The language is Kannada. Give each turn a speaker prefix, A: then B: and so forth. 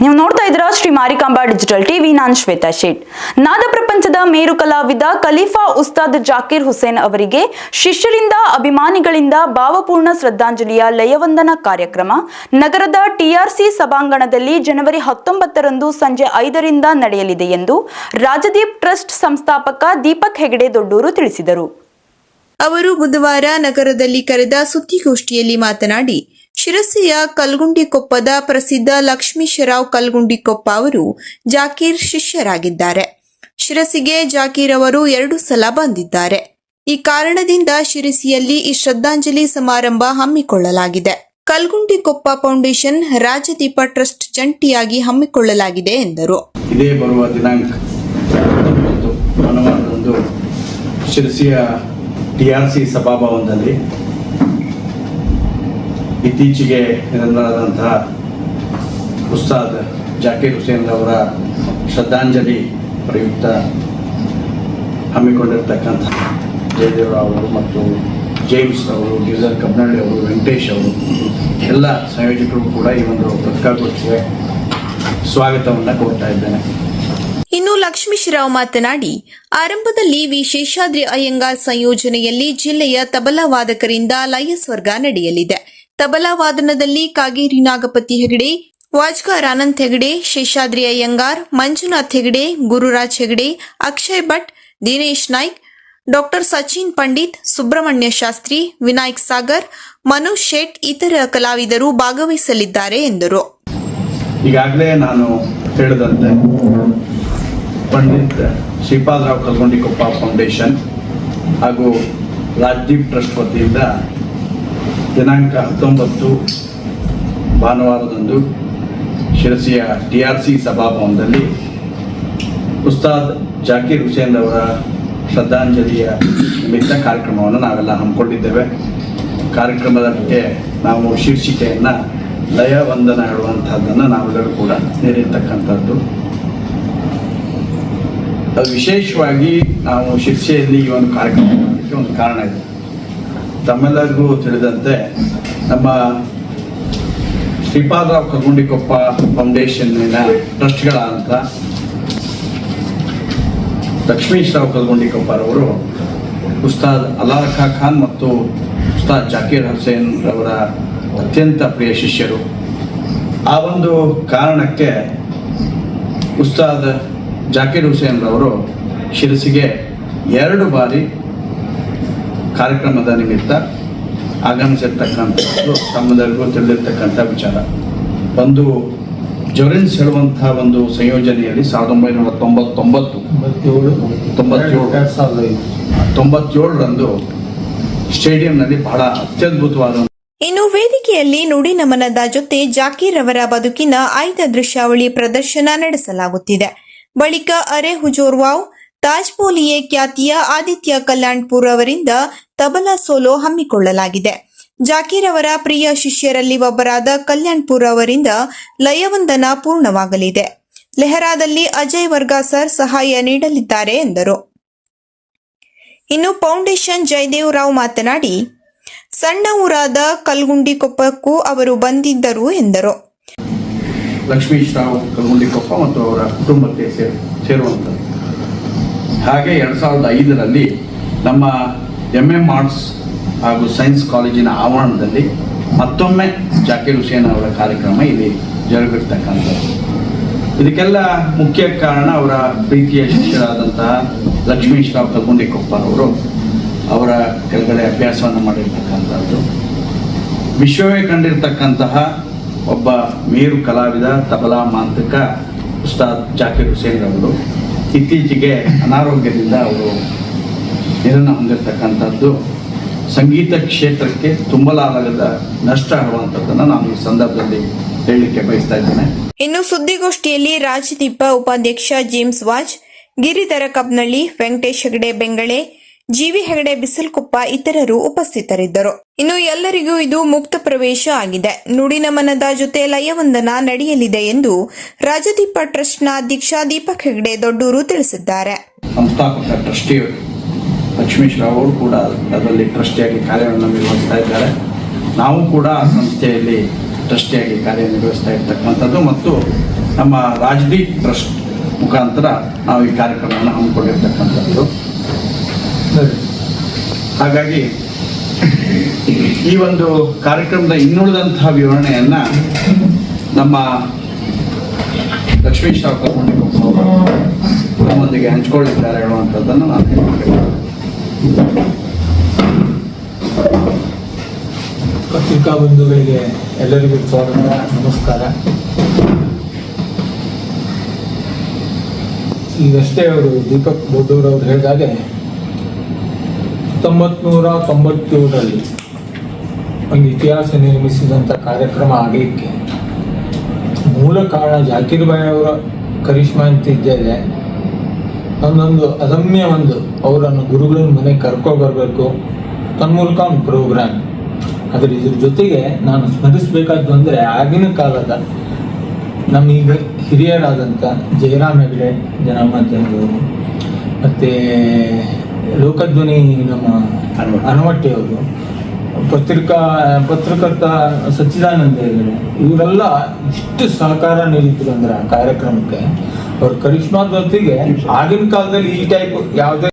A: ನೀವು ನೋಡ್ತಾ ಇದ್ದೀರಾ ಶ್ರೀ ಮಾರಿಕಾಂಬಾ ಡಿಜಿಟಲ್ ಟಿವಿ, ನಾನು ಶ್ವೇತಾ ಶೇಟ್. ನಾದ ಪ್ರಪಂಚದ ಮೇರು ಕಲಾವಿದ ಖಲೀಫಾ ಉಸ್ತಾದ್ ಜಾಕೀರ್ ಹುಸೇನ್ ಅವರಿಗೆ ಶಿಷ್ಯರಿಂದ ಅಭಿಮಾನಿಗಳಿಂದ ಭಾವಪೂರ್ಣ ಶ್ರದ್ಧಾಂಜಲಿಯ ಲಯವಂದನ ಕಾರ್ಯಕ್ರಮ. ನಗರದ ಟಿಆರ್ಸಿ ಸಭಾಂಗಣದಲ್ಲಿ ಜನವರಿ ಹತ್ತೊಂಬತ್ತರಂದು ಸಂಜೆ ಐದರಿಂದ ನಡೆಯಲಿದೆ ಎಂದು ರಾಜದೀಪ್ ಟ್ರಸ್ಟ್ ಸಂಸ್ಥಾಪಕ ದೀಪಕ್ ಹೆಗಡೆ ದೊಡ್ಡೂರು ತಿಳಿಸಿದರು.
B: ಅವರು ಬುಧವಾರ ನಗರದಲ್ಲಿ ಕರೆದ ಸುದ್ದಿಗೋಷ್ಠಿಯಲ್ಲಿ ಮಾತನಾಡಿ ಶಿರಸಿಯ ಕಲ್ಗುಂಡಿಕೊಪ್ಪದ ಪ್ರಸಿದ್ಧ ಲಕ್ಷ್ಮೀಶರಾವ್ ಕಲ್ಗುಂಡಿಕೊಪ್ಪ ಅವರು ಜಾಕೀರ್ ಶಿಷ್ಯರಾಗಿದ್ದಾರೆ. ಶಿರಸಿಗೆ ಜಾಕೀರ್ ಅವರು ಎರಡು ಸಲ ಬಂದಿದ್ದಾರೆ. ಈ ಕಾರಣದಿಂದ ಶಿರಸಿಯಲ್ಲಿ ಈ ಶ್ರದ್ಧಾಂಜಲಿ ಸಮಾರಂಭ ಹಮ್ಮಿಕೊಳ್ಳಲಾಗಿದೆ. ಕಲ್ಗುಂಡಿಕೊಪ್ಪ ಫೌಂಡೇಶನ್ ರಾಜದೀಪ ಟ್ರಸ್ಟ್ ಜಂಟಿಯಾಗಿ ಹಮ್ಮಿಕೊಳ್ಳಲಾಗಿದೆ ಎಂದರು.
C: ಇದೇ ಬರುವ ದಿನಾಂಕ ಶಿರಸಿಯ ಟಿಆರ್ಸಿ ಸಭಾಭವನದಲ್ಲಿ ಇತ್ತೀಚೆಗೆ ನಿಧನರಾದಂತಹ ಉಸ್ತಾದ್ ಜಾಕೀರ್ ಹುಸೇನ್ ಅವರ ಶ್ರದ್ಧಾಂಜಲಿ ಪ್ರಯುಕ್ತ ಹಮ್ಮಿಕೊಂಡಿರ್ತಕ್ಕಂಥ ಜಯದೇವರಾವ್ ಅವರು ಮತ್ತು ಜೇಮ್ಸ್ ಅವರು ಗಿರಿಧರ್ ಕಬ್ನಳ್ಳಿ ಅವರು, ವೆಂಕಟೇಶ್ ಅವರು, ಎಲ್ಲ ಸಂಯೋಜಕರು ಕೂಡ ಈ ಒಂದು ಪತ್ರಿಕಾಗೋಷ್ಠಿಗೆ ಸ್ವಾಗತವನ್ನು ಕೋರ್ತಾ ಇದ್ದೇನೆ.
B: ಇನ್ನು ಲಕ್ಷ್ಮೀಶ್ರಾವ್ ಮಾತನಾಡಿ, ಆರಂಭದಲ್ಲಿ ವಿ ಶೇಷಾದ್ರಿ ಅಯ್ಯಂಗಾರ್ ಸಂಯೋಜನೆಯಲ್ಲಿ ಜಿಲ್ಲೆಯ ತಬಲಾ ವಾದಕರಿಂದ ಲಯ ಸ್ವರ್ಗ ನಡೆಯಲಿದೆ. ತಬಲಾ ವಾದನದಲ್ಲಿ ಕಾಗೇರಿ ನಾಗಪತಿ ಹೆಗಡೆ ವಾಜ್ಗಾರ್ ಆನಂದ್ ಹೆಗಡೆ ಶೇಷಾದ್ರಿ ಅಯ್ಯಂಗಾರ್ ಮಂಜುನಾಥ್ ಹೆಗಡೆ, ಗುರುರಾಜ್ ಹೆಗಡೆ, ಅಕ್ಷಯ್ ಭಟ್, ದಿನೇಶ್ ನಾಯ್ಕ್, ಡಾಕ್ಟರ್ ಸಚಿನ್ ಪಂಡಿತ್, ಸುಬ್ರಹ್ಮಣ್ಯ ಶಾಸ್ತ್ರಿ, ವಿನಾಯಕ್ ಸಾಗರ್ ಮನೋಜ್ ಶೇಟ್ ಇತರ ಕಲಾವಿದರು ಭಾಗವಹಿಸಲಿದ್ದಾರೆ ಎಂದರು.
C: ಈಗಾಗಲೇ ನಾನು ಹೇಳಿದಂತೆ ಪಂಡಿತ್ ಶ್ರೀಪಾದರಾವ್ ಕಲ್ಗೊಂಡಿಕೊಪ್ಪ ಫೌಂಡೇಶನ್ ಹಾಗೂ ರಾಜ್ದೀಪ್ ಟ್ರಸ್ಟ್ ವತಿಯಿಂದ ದಿನಾಂಕ ಹತ್ತೊಂಬತ್ತು, ಭಾನುವಾರದಂದು ಶಿರಸಿಯ ಟಿ ಆರ್ ಸಿ ಸಭಾಭವನದಲ್ಲಿ ಉಸ್ತಾದ್ ಜಾಕೀರ್ ಹುಸೇನ್ ಅವರ ಶ್ರದ್ಧಾಂಜಲಿಯ ನಿಮಿತ್ತ ಕಾರ್ಯಕ್ರಮವನ್ನು ನಾವೆಲ್ಲ ಹಮ್ಮಿಕೊಂಡಿದ್ದೇವೆ. ಕಾರ್ಯಕ್ರಮದ ಬಗ್ಗೆ ನಾವು ಶೀರ್ಷಿಕೆಯನ್ನು ಲಯವಂದನ ಹೇಳುವಂಥದ್ದನ್ನು ನಾವೆಲ್ಲರೂ ಕೂಡ ನೀಡಿರ್ತಕ್ಕಂಥದ್ದು. ಅದು ವಿಶೇಷವಾಗಿ ನಾವು ಶಿಕ್ಷೆಯಲ್ಲಿ ಈ ಒಂದು ಕಾರ್ಯಕ್ರಮ ಮಾಡಲಿಕ್ಕೆ ಒಂದು ಕಾರಣ ಇದೆ. ತಮ್ಮೆಲ್ಲರಿಗೂ ತಿಳಿದಂತೆ ನಮ್ಮ ಶ್ರೀಪಾದರಾವ್ ಕಗುಂಡಿಕೊಪ್ಪ ಫೌಂಡೇಶನ್ನಿನ ಟ್ರಸ್ಟ್ಗಳಾದಂಥ ಲಕ್ಷ್ಮೀಶ್ರಾವ್ ಕಲ್ಗುಂಡಿಕೊಪ್ಪರವರು ಉಸ್ತಾದ್ ಅಲಾರಖಾ ಖಾನ್ ಮತ್ತು ಉಸ್ತಾದ್ ಜಾಕೀರ್ ಹುಸೇನ್ ರವರ ಅತ್ಯಂತ ಪ್ರಿಯ ಶಿಷ್ಯರು. ಆ ಒಂದು ಕಾರಣಕ್ಕೆ ಉಸ್ತಾದ್ ಜಾಕೀರ್ ಹುಸೇನ್ ರವರು ಶಿರಸಿಗೆ ಎರಡು ಬಾರಿ ಕಾರ್ಯಕ್ರಮದ ನಿಮಿತ್ತ ಆಗಮಿಸಿರ್ತಕ್ಕಂಥದ್ದು ತಮ್ಮೆಲ್ಲರಿಗೂ ತಿಳಿದಿರ್ತಕ್ಕಂಥ ವಿಚಾರ. ಒಂದು ಜೊರೆನ್ಸ್ ಹೇಳುವಂಥ ಒಂದು ಸಂಯೋಜನೆಯಲ್ಲಿ ಸಾವಿರದ ಒಂಬೈನೂರ ತೊಂಬತ್ತೊಂಬತ್ತು
D: ತೊಂಬತ್ತೇಳು.
C: ತೊಂಬತ್ತೇಳು.
D: ಎರಡು ಸಾವಿರದ
C: ತೊಂಬತ್ತೇಳರಂದು ಸ್ಟೇಡಿಯಂನಲ್ಲಿ ಬಹಳ ಅತ್ಯದ್ಭುತವಾದ
B: ಇನ್ನು ವೇದಿಕೆಯಲ್ಲಿ ನುಡಿ ನಮನದ ಜೊತೆ ಜಾಕೀರ್ ಅವರ ಬದುಕಿನ ಆಯ್ದ ದೃಶ್ಯಾವಳಿ ಪ್ರದರ್ಶನ ನಡೆಸಲಾಗುತ್ತಿದೆ. ಬಳಿಕ ಅರೆ ಹುಜೋರ್ವಾವ್ ತಾಜ್ ಪೋಲಿಯೆ ಖ್ಯಾತಿಯ ಆದಿತ್ಯ ಕಲ್ಯಾಣ್ಪುರ್ ಅವರಿಂದ ತಬಲಾ ಸೋಲೋ ಹಮ್ಮಿಕೊಳ್ಳಲಾಗಿದೆ. ಜಾಕೀರ್ ಅವರ ಪ್ರಿಯ ಶಿಷ್ಯರಲ್ಲಿ ಒಬ್ಬರಾದ ಕಲ್ಯಾಣ್ಪುರ್ ಅವರಿಂದ ಲಯವಂದನ ಪೂರ್ಣವಾಗಲಿದೆ. ಲೆಹರಾದಲ್ಲಿ ಅಜಯ್ ವರ್ಗಾ ಸರ್ ಸಹಾಯ ನೀಡಲಿದ್ದಾರೆ ಎಂದರು. ಇನ್ನು ಫೌಂಡೇಶನ್ ಜಯದೇವ್ ರಾವ್ ಮಾತನಾಡಿ, ಸಣ್ಣ ಊರಾದ ಕಲ್ಗುಂಡಿಕೊಪ್ಪಕ್ಕೂ ಅವರು ಬಂದಿದ್ದರು ಎಂದರು.
C: ಲಕ್ಷ್ಮೀಶ್ರಾವ್ ಕಲ್ಗುಂಡಿಕೊಪ್ಪ ಮತ್ತು ಅವರ ಕುಟುಂಬಕ್ಕೆ ಸೇರುವಂತ ಹಾಗೆ ಎರಡು ಸಾವಿರದ ನಮ್ಮ ಎಂ ಎಂ ಆರ್ಟ್ಸ್ ಹಾಗೂ ಸೈನ್ಸ್ ಕಾಲೇಜಿನ ಆವರಣದಲ್ಲಿ ಮತ್ತೊಮ್ಮೆ ಜಾಕಿರ್ ಹುಸೇನ್ ಅವರ ಕಾರ್ಯಕ್ರಮ ಇಲ್ಲಿ ಜರುಗಿರ್ತಕ್ಕಂಥದ್ದು. ಇದಕ್ಕೆಲ್ಲ ಮುಖ್ಯ ಕಾರಣ ಅವರ ಪ್ರೀತಿಯ ಶಿಷ್ಯರಾದಂತಹ ಲಕ್ಷ್ಮೀಶ್ರಾವ್ ಅವರು ಅವರ ಕೆಳಗಡೆ ಅಭ್ಯಾಸವನ್ನು ಮಾಡಿರ್ತಕ್ಕಂಥದ್ದು. ವಿಶ್ವವೇ ಕಂಡಿರ್ತಕ್ಕಂತಹ ಒಬ್ಬ ಮೇರು ಕಲಾವಿದ, ತಬಲಾ ಮಾಂತ್ರಿಕ ಉಸ್ತಾದ್ ಜಾಕಿರ್ ಹುಸೇನ್ ಅವರು ಇತ್ತೀಚೆಗೆ ಅನಾರೋಗ್ಯದಿಂದ ಅವರು ನಿಧನ ಹೊಂದಿರತಕ್ಕಂಥದ್ದು ಸಂಗೀತ ಕ್ಷೇತ್ರಕ್ಕೆ ತುಂಬಲಾಗದ ನಷ್ಟ ಆಗುವಂಥದ್ದನ್ನು ನಾನು ಈ ಸಂದರ್ಭದಲ್ಲಿ ಹೇಳಲಿಕ್ಕೆ ಬಯಸ್ತಾ ಇದ್ದೇನೆ.
B: ಇನ್ನು ಸುದ್ದಿಗೋಷ್ಠಿಯಲ್ಲಿ ರಾಜದೀಪ ಉಪಾಧ್ಯಕ್ಷ James Vaz Giridhara Kabnalli Venkatesh Hegde Bengale G V Hegde Bisalkoppa ಇತರರು ಉಪಸ್ಥಿತರಿದ್ದರು. ಇನ್ನು ಎಲ್ಲರಿಗೂ ಇದು ಮುಕ್ತ ಪ್ರವೇಶ ಆಗಿದೆ. ನುಡಿನಮನದ ಜೊತೆ ಲಯವಂದನ ನಡೆಯಲಿದೆ ಎಂದು ರಾಜದೀಪ ಟ್ರಸ್ಟ್ನ ಅಧ್ಯಕ್ಷ ದೀಪಕ್ ಹೆಗಡೆ ದೊಡ್ಡೂರು ತಿಳಿಸಿದ್ದಾರೆ.
C: ಸಂಸ್ಥಾಪಕ ಟ್ರಸ್ಟಿ ಲಕ್ಷ್ಮೀಶ್ ರಾವ್ ಅವರು ಕೂಡ ಅದರಲ್ಲಿ ಟ್ರಸ್ಟಿಯಾಗಿ ಕಾರ್ಯವನ್ನು ನಿರ್ವಹಿಸ್ತಾ ಇದ್ದಾರೆ ನಾವು ಕೂಡ ಆ ಸಂಸ್ಥೆಯಲ್ಲಿ ಟ್ರಸ್ಟಿಯಾಗಿ ಕಾರ್ಯನಿರ್ವಹಿಸ್ತಾ ಇರ್ತಕ್ಕಂಥದ್ದು ಮತ್ತು ನಮ್ಮ ರಾಜದೀಪ್ ಟ್ರಸ್ಟ್ ಮುಖಾಂತರ ನಾವು ಈ ಕಾರ್ಯಕ್ರಮವನ್ನು ಹಮ್ಮಿಕೊಂಡಿರ್ತಕ್ಕಂಥದ್ದು ಹಾಗಾಗಿ ಈ ಒಂದು ಕಾರ್ಯಕ್ರಮದ ಇನ್ನುಳಿದಂತಹ ವಿವರಣೆಯನ್ನು ನಮ್ಮ ಲಕ್ಷ್ಮೀ ಶಾಖ ನಮ್ಮೊಂದಿಗೆ ಹಂಚ್ಕೊಳ್ಳಿದ್ದಾರೆ ಹೇಳುವಂಥದ್ದನ್ನು ನಾನು.
D: ಪತ್ರಿಕಾ ಬಂಧುಗಳಿಗೆ ಎಲ್ಲರಿಗೂ ಸ್ವಾಗತ, ನಮಸ್ಕಾರ. ಈಗಷ್ಟೇ ಅವರು ದೀಪಕ್ ದೊಡ್ಡವರು ಅವರು ಹೇಳಿದಾಗೆ ಹತ್ತೊಂಬತ್ತು ತೊಂಬತ್ತೇಳರಲ್ಲಿ ಒಂದು ಇತಿಹಾಸ ನಿರ್ಮಿಸಿದಂಥ ಕಾರ್ಯಕ್ರಮ ಆಗಲಿಕ್ಕೆ ಮೂಲ ಕಾರಣ ಜಾಕೀರ್ ಬಾಯ್ ಅವರ ಕರಿಷ್ಮಾ ಅಂತ ಇದ್ದೇವೆ ಒಂದೊಂದು ಅದಮ್ಯ ಒಂದು. ಅವರನ್ನು ಗುರುಗಳನ್ನ ಮನೆಗೆ ಕರ್ಕೊಬರ್ಬೇಕು ತನ್ಮೂಲಕ ಒಂದು ಪ್ರೋಗ್ರಾಮ್ ಆದರೆ ಇದ್ರ ಜೊತೆಗೆ ನಾನು ಸ್ಮರಿಸಬೇಕಾದ್ದು ಅಂದರೆ ಆಗಿನ ಕಾಲದ ನಮೀಗ ಹಿರಿಯರಾದಂಥ ಜಯರಾಮ್ ಹೆಗಡೆ ಜನಾಮತವರು ಮತ್ತು ಲೋಕಧ್ವನಿ ನಮ್ಮ ಅನವಟ್ಟಿಯವರು ಪತ್ರಿಕಾ ಪತ್ರಕರ್ತ ಸಚ್ಚಿದಾನಂದ ಹೆಗಡೆ ಇವರೆಲ್ಲ ಇಷ್ಟು ಸಹಕಾರ ನೀಡಿದ್ರು ಅಂದ್ರೆ ಆ ಕಾರ್ಯಕ್ರಮಕ್ಕೆ. ಕರಿಷ್ಮಾ ಜೊತೆಗೆ ಆಗಿನ ಕಾಲದಲ್ಲಿ ಈ ಟೈಪ್ ಯಾವುದೇ